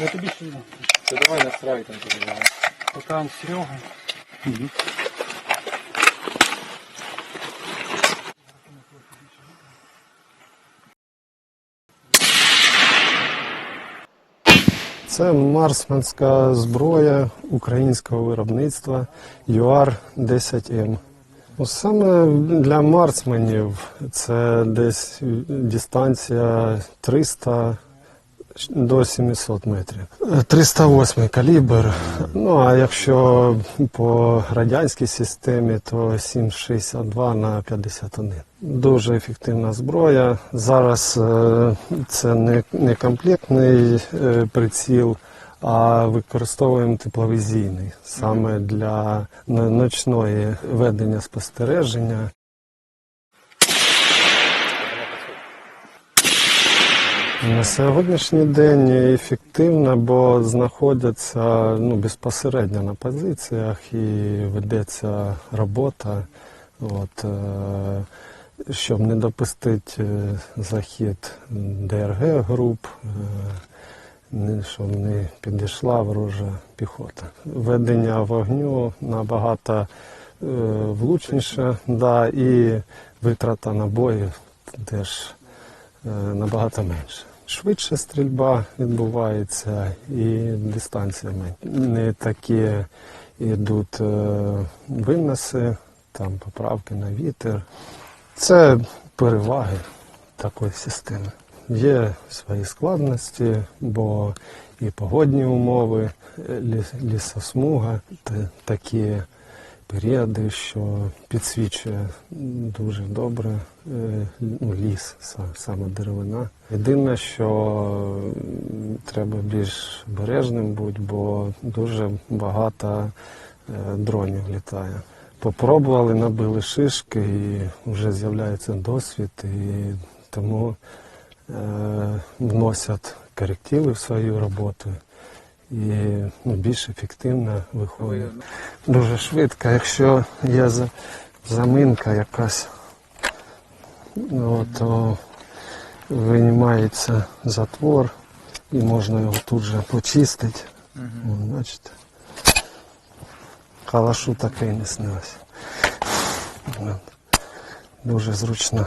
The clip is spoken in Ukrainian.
Я тобі ще не Це давай настрай там тобі. Поки Серега. Це марсманська зброя українського виробництва ЮАР-10М. Ну, Саме для марсменів це десь дистанція 300 до 700 метрів. 308 калібр. Ну а якщо по радянській системі, то 7,62 на 51. Дуже ефективна зброя. Зараз е, це не, не комплектний е, приціл, а використовуємо тепловізійний саме для ночної ведення спостереження. На сьогоднішній день ефективно, бо знаходяться ну, безпосередньо на позиціях і ведеться робота, от, е, щоб не допустити е, захід ДРГ груп, е, щоб не підійшла ворожа піхота. Ведення вогню набагато влучніше, да, і витрата набоїв теж набагато менше. Швидше стрільба відбувається і дистанція менше. Не такі йдуть е, виноси, там поправки на вітер. Це переваги такої системи. Є свої складності, бо і погодні умови, лісосмуга, такі періоди, що підсвічує дуже добре е, ну, ліс, саме деревина. Єдине, що треба більш обережним бути, бо дуже багато е, дронів літає. Попробували, набили шишки і вже з'являється досвід, і тому е, вносять корективи в свою роботу і більш ефективно виходить. Дуже швидко, якщо є заминка якась, ну, то винімається затвор і можна його тут же почистити. Вон, бачите? Калашу таке не снилось. Дуже зручно